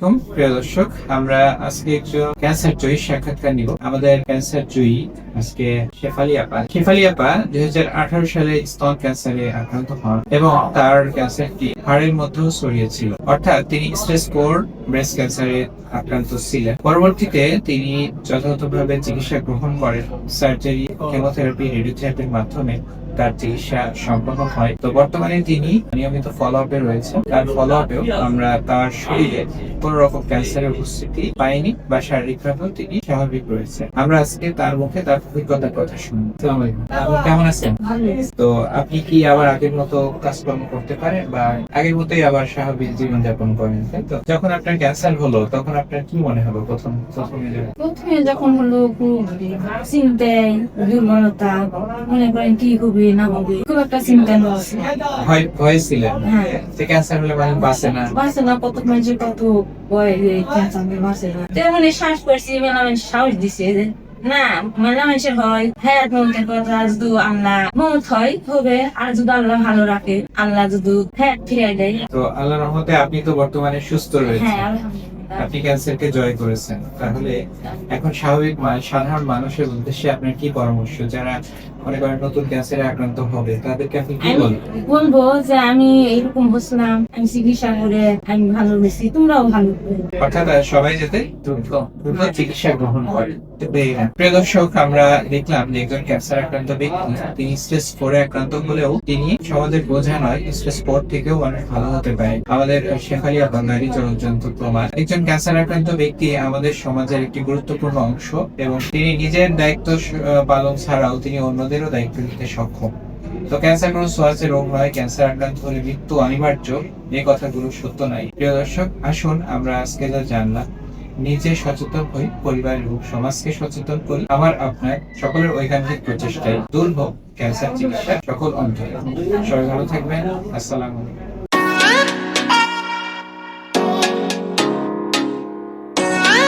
আসসালামাইকুম প্রিয় দর্শক, আমরা আজকে একটু ক্যান্সার জয়ী সাক্ষাৎকার নিব। আমাদের ক্যান্সার জয়ী আজকে শেফালি আপা। শেফালি আপা দুই হাজার আঠারো সালে স্তন ক্যান্সারে আক্রান্ত হন এবং তার ক্যান্সারটি হাড়ের মধ্যেও ছড়িয়েছিল অর্থাৎ তিনি স্টেজ ফোর ব্রেস্ট ক্যান্সারে আক্রান্ত ছিলেন। পরবর্তীতে তিনি যথাযথভাবে চিকিৎসা গ্রহণ করেন। সার্জারি কেমোথেরাপি রেডিওথেরাপির মাধ্যমে তার চিকিৎসা সম্পন্ন হয়। তো বর্তমানে তিনি নিয়মিত ফলো আপে রয়েছে। তার ফলো আপেও আমরা তার শরীরে কোন রকম ক্যান্সারের উপস্থিতি পাইনি বা শারীরিকভাবেও তিনি স্বাভাবিক রয়েছে আমরা আজকে তার মুখে তার অভিজ্ঞতার কথা শুনব। কেমন আছেন? তো আপনি কি আবার আগের মতো কাজকর্ম করতে পারেন বা আগের মতোই আবার স্বাভাবিক জীবন যাপন করেন তাই তো? যখন আপনার ক্যান্সার হলো তখন আপনার কি মনে হলো প্রথম প্রথমে প্রথমে যখন হলো চিন্তায় দুর্বলতা মনে করেন কি হবে না হবে খুব একটা চিন্তা ভয় ভয় ছিলেন হ্যাঁ। যে ক্যান্সার হলে বাঁচে না। বাঁচে না কত মানুষের কত ভয় ক্যান্সার বাঁচে না। তেমন শ্বাস করছি মানুষ সাহস দিছে। না মেলা হয় হ্যাঁ মনকে কথা যদি আল্লাহ মত হয় হবে আর যদি আল্লাহ ভালো রাখে আল্লাহ যদি হ্যাঁ ফিরাই দেয়। তো আল্লাহ রহমতে আপনি তো বর্তমানে সুস্থ রয়েছেন। হ্যাঁ আলহামদুলিল্লাহ। আপনি ক্যান্সারকে জয় করেছেন। তাহলে এখন স্বাভাবিক সাধারণ মানুষের উদ্দেশ্যে আপনার কি পরামর্শ? যারা মনে করেন নতুন ক্যান্সারে আক্রান্ত হবে তাদেরকে আপনি কি বলবেন বলব যে আমি এরকম বসলাম আমি চিকিৎসা করে আমি ভালো হয়েছি তোমরাও ভালো অর্থাৎ সবাই যাতে দ্রুত দ্রুত চিকিৎসা গ্রহণ করে। এই না। প্রিয় দর্শক আমরা দেখলাম যে একজন ক্যান্সার আক্রান্ত ব্যক্তি তিনি স্ট্রেস ফোরে আক্রান্ত হলেও তিনি সমাজের বোঝা নয় স্ট্রেস ফোর থেকেও অনেক ভালো হতে পারে। আমাদের শেখালিয়া বাঙালি জনযন্ত্র প্রমাণ। একজন ক্যান্সার আক্রান্ত ব্যক্তি আমাদের সমাজের একটি গুরুত্বপূর্ণ অংশ এবং তিনি নিজের দায়িত্ব পালন ছাড়াও তিনি অন্যদেরও দায়িত্ব নিতে সক্ষম। তো ক্যান্সার কোনো সোয়াচে রোগ নয় ক্যান্সার আক্রান্ত হলে মৃত্যু অনিবার্য এই কথাগুলো সত্য নাই। প্রিয় দর্শক, আসুন আমরা আজকে যা জানলাম, নিজে সচেতন হই পরিবার এবং সমাজকে সচেতন করি। আমার আপনার সকলের ঐকান্তিক প্রচেষ্টায় দুর্ভোগ ক্যান্সার চিকিৎসা সকল অন্তরে। সবাই ভালো থাকবেন। আসসালামু আলাইকুম।